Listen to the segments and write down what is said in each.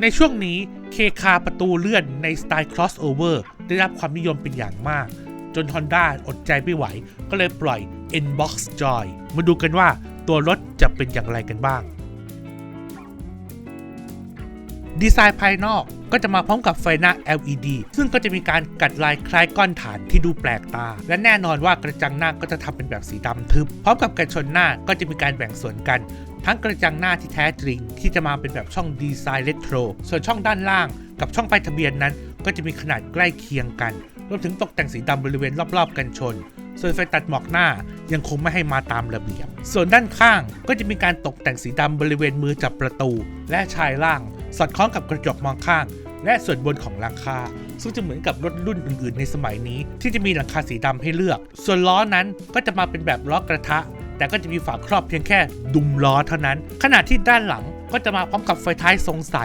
ในช่วงนี้เคคาประตูเลื่อนในสไตล์ crossover ได้รับความนิยมเป็นอย่างมาก จน Honda อดใจไม่ไหว ก็เลยปล่อย Nbox Joy มาดูกันว่าตัวรถจะเป็นอย่างไรกันบ้าง ดีไซน์ภายนอก ก็จะมาพร้อมกับไฟหน้า LED ซึ่งก็จะมีการกัดลายคล้ายก้อนฐานที่ดูแปลกตา และแน่นอนว่ากระจังหน้าก็จะทำเป็นแบบสีดำทึบ พร้อมกับกันชนหน้าก็จะมีการแบ่งส่วนกันทั้งกระจังหน้าที่แท้จริง ที่จะมาเป็นแบบช่องดีไซน์เรโทร ส่วนช่องด้านล่าง กับช่องป้ายทะเบียนนั้น ก็จะมีขนาดใกล้เคียงกัน รวมถึงตกแต่งสีดำบริเวณรอบๆ กันชน ส่วนไฟตัดหมอกหน้ายังคงไม่ให้มาตามระเบียบ ส่วนด้านข้างก็จะมีการตกแต่งสีดำบริเวณมือจับประตู และชายล่าง สอดคล้องกับกระจกมองข้าง และส่วนบนของหลังคา ซึ่งจะเหมือนกับรถรุ่นอื่น ๆ ในสมัยนี้ ที่จะมีหลังคาสีดำให้เลือก ส่วนล้อนั้นก็จะมาเป็นแบบล้อกระทะ แต่ก็จะมีฝาครอบเพียงแค่ดุมล้อเท่านั้น ขณะที่ด้านหลังก็จะมาพร้อมกับไฟท้ายทรงใส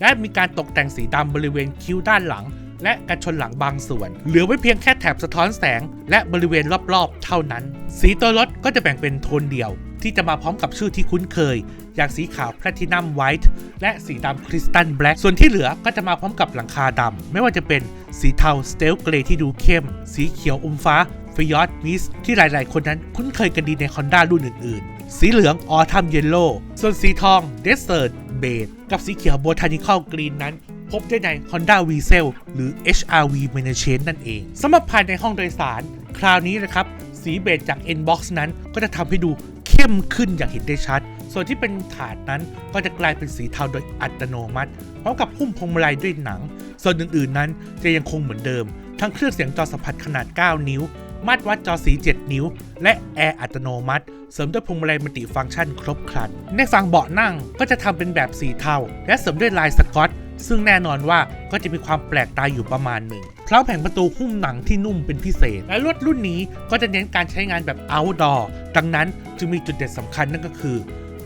และมีการตกแต่งสีดำบริเวณคิ้วด้านหลัง และกันชนหลังบางส่วน เหลือไว้เพียงแค่แถบสะท้อนแสง และบริเวณรอบๆ เท่านั้น สีตัวรถก็จะแบ่งเป็นโทนเดียว ที่จะมาพร้อมกับชื่อที่คุ้นเคย อย่างสีขาวแพลตินัมไวท์และสีดำคริสตัลแบล็กส่วนที่เหลือก็จะมาพร้อมกับหลังคาดำไม่ว่าจะเป็นสีเทาสเตลเกรย์ที่ดูเข้ม สีเขียวอมฟ้าฟิยอดมิสที่หลาย ๆ คนนั้นคุ้นเคยกันดีใน Honda รุ่นอื่น ๆ สีเหลืองออทัมเยลโล่ส่วนสีทองเดสเซอร์เบดกับสีเขียวโบทานิคอลกรีนนั้นพบได้ใน Honda v z e l หรือ HRV m a n a c h a n นั่นเองสำหรับภายในห้องโดยสาร คราวนี้นะครับ สีเบจจาก Nbox นั้นก็จะทำให้ดู เข้มขึ้นอย่างเห็นได้ชัด ส่วนที่เป็นถาดนั้นก็จะกลายเป็นสีเทาโดยอัตโนมัติพร้อมกับหุ้มพวงมาลัยด้วยหนัง ส่วนอื่นๆ นั้นจะยังคงเหมือนเดิม ทั้งเครื่องเสียงจอสัมผัสขนาด 9 นิ้ว มาตรวัดจอสี 7 นิ้ว และแอร์อัตโนมัติ เสริมด้วยพวงมาลัยมัลติฟังก์ชันครบครัน ในฝั่งเบาะนั่งก็จะทำเป็นแบบสีเทาและเสริมด้วยลายสกอตซึ่งแน่นอนว่าก็จะมีความแปลกตาอยู่ประมาณหนึ่ง พร้อมแผงประตูหุ้มหนังที่นุ่มเป็นพิเศษ และรถรุ่นนี้ก็จะเน้นการใช้งานแบบ outdoor ดังนั้นจึงมีจุดเด่นสำคัญนั่นก็คือ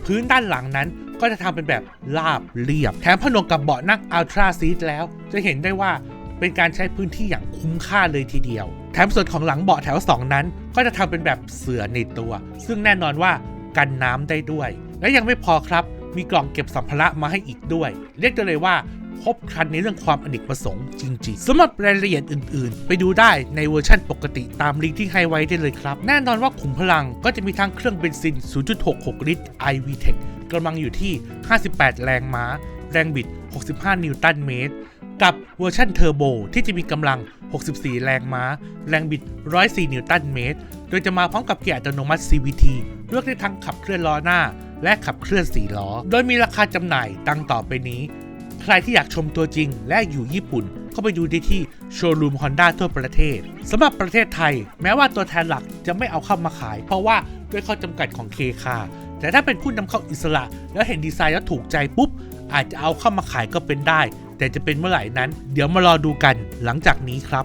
พื้นด้านหลังนั้นก็จะทำเป็นแบบราบเรียบ แถมผนวกกับเบาะนั่ง Ultra Seat แล้ว จะเห็นได้ว่าเป็นการใช้พื้นที่อย่างคุ้มค่าเลยทีเดียว แถมส่วนของหลังเบาะแถว 2 นั้น ก็จะทำเป็นแบบเสือในตัว ซึ่งแน่นอนว่ากันน้ำได้ด้วย และยังไม่พอครับมีกล่องเก็บสัมภาระมาให้อีกด้วย เรียกได้เลยว่า ครบครันในเรื่องความอเนกประสงค์จริง ๆสำหรับรายละเอียดอื่นๆ ไปดูได้ในเวอร์ชั่นปกติตามลิงก์ที่ให้ไว้ได้เลยครับ แน่นอนว่าขุมพลังก็จะมีทั้งเครื่องเบนซิน 0.66 ลิตร iVTEC กำลังอยู่ที่ 58 แรงม้า แรงบิด 65 นิวตันเมตร กับเวอร์ชันเทอร์โบที่จะมีกำลัง 64 แรงม้า แรงบิด 104 นิวตันเมตร โดยจะมาพร้อมกับเกียร์อัตโนมัติ CVT เลือกได้ทั้งขับเคลื่อนล้อหน้า และขับเคลื่อน4ล้อ โดยมีราคาจำหน่ายดังต่อไปนี้ ใครที่อยากชมตัวจริงและอยู่ญี่ปุ่น ก็ไปดูได้ที่โชว์รูม Honda ทั่วประเทศสำหรับประเทศไทย แม้ว่าตัวแทนหลักจะไม่เอาเข้ามาขาย เพราะว่าด้วยข้อจำกัดของเคคาแต่ถ้าเป็นผู้นำเข้าอิสระ แล้วเห็นดีไซน์แล้วถูกใจปุ๊บ อาจจะเอาเข้ามาขายก็เป็นได้ แต่จะเป็นเมื่อไหร่นั้น เดี๋ยวมารอดูกันหลังจากนี้ครับ